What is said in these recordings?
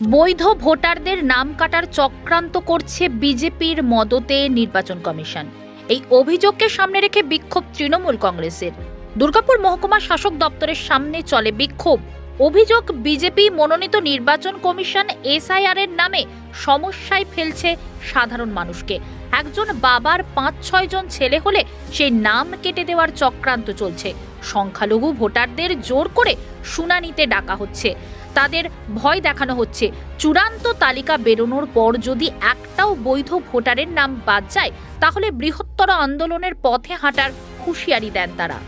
বৈধ ভোটারদের নাম কাটার চক্রান্ত করছে বিজেপির মদতে নির্বাচন কমিশন। এই অভিযোগকে সামনে রেখে বিক্ষোভ তৃণমূল কংগ্রেসের। দুর্গাপুর মহকুমা শাসক দপ্তরের সামনে চলে বিক্ষোভ। অভিযোগ, বিজেপি মনোনীত নির্বাচন কমিশন এসআইআর এর নামে সমস্যায় ফেলছে সাধারণ মানুষকে। একজন বাবার পাঁচ ছয় জন ছেলে হলে সেই নাম কেটে দেওয়ার চক্রান্ত চলছে। সংখ্যালঘু ভোটারদের জোর করে শুনানিতে ডাকা হচ্ছে। তাদের ভয় দেখানো হচ্ছে। চূড়ান্ত তালিকা বেরোনোর পর যদি একটাও বৈধ ভোটারের নাম বাদ যায়, তাহলে বৃহত্তর আন্দোলনের পথে হাঁটার হুঁশিয়ারি দেন তারা।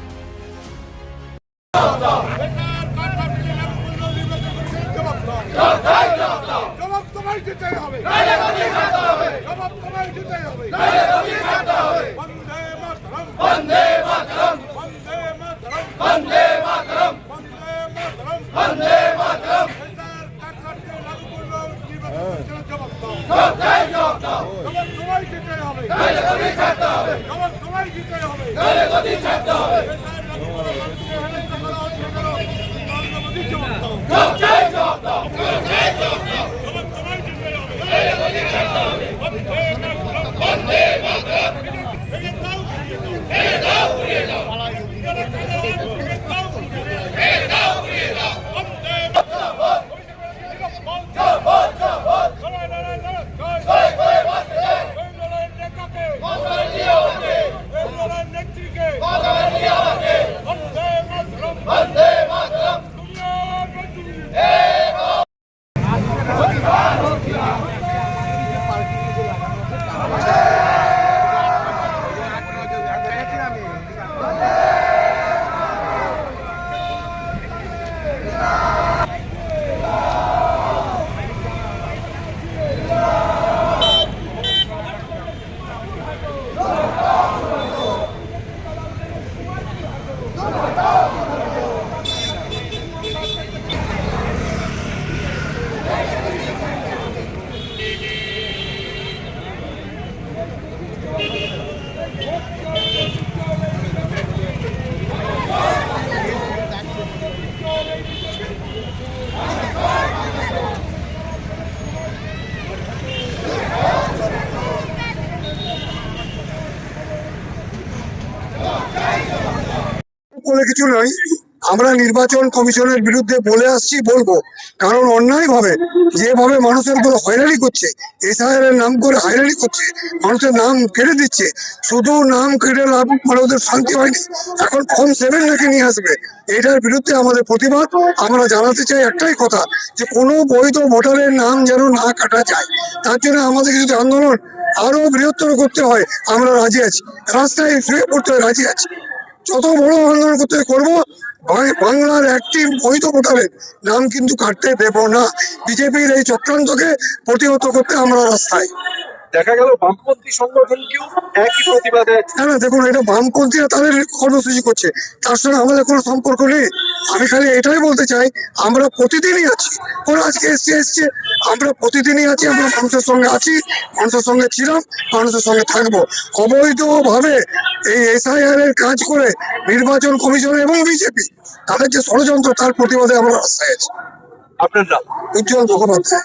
জবাব তোমায় হবে। জবাব তোমায় হবে। Let's go! বলে কিছু নয় আমরা নির্বাচন কমিশনের বিরুদ্ধে বলে আসছি, বলব। কারণ অন্যায় ভাবে যেভাবে মানুষের উপর হয়রানি করছে এসআইআর এর নাম করে হয়রানি করছে, মানুষের নাম কেড়ে দিচ্ছে শুধু নাম কেটে লাভ মানে ওদের শান্তি হয়নি, এখন ফর্ম সেভেন নাকি নিয়ে আসবে। এটার বিরুদ্ধে আমাদের প্রতিবাদ। আমরা জানাতে চাই একটাই কথা, যে কোনো বৈধ ভোটারের নাম যেন না কাটা যায়, তার জন্য আমাদের যদি আন্দোলন আরও বৃহত্তর করতে হয়। আমরা রাজি আছি, রাস্তায় শুয়ে পড়তে রাজি আছি। যত বড় আন্দোলন করতে করব বাংলার একটি বৈধ ভোটারের নাম কিন্তু কাটতে দেব না। বিজেপির এই চক্রান্তকে প্রতিহত করতে আমরা রাস্তায়। দেখা গেল বামপন্থী সংগঠনকেও একই প্রতিবাদে না না দেখুন এটা বামপন্থীরা তাদের কর্মসূচি করছে। তার সঙ্গে আমাদের কোনো সম্পর্ক নেই। আমি খালি এটাই বলতে চাই আমরা প্রতিদিনই আছি। ওরা আজকে এসছে এসছে। আমরা প্রতিদিনই আছি আমরা মানুষের সঙ্গে আছি মানুষের সঙ্গে ছিলাম মানুষের সঙ্গে থাকব। অবৈধভাবে এই এসআইআর এর কাজ করে নির্বাচন কমিশন এবং বিজেপি তাদের যে ষড়যন্ত্র তার প্রতিবাদে আমরা রাস্তায় আছি। আপনার নাম? উজ্জ্বল মুখোপাধ্যায়।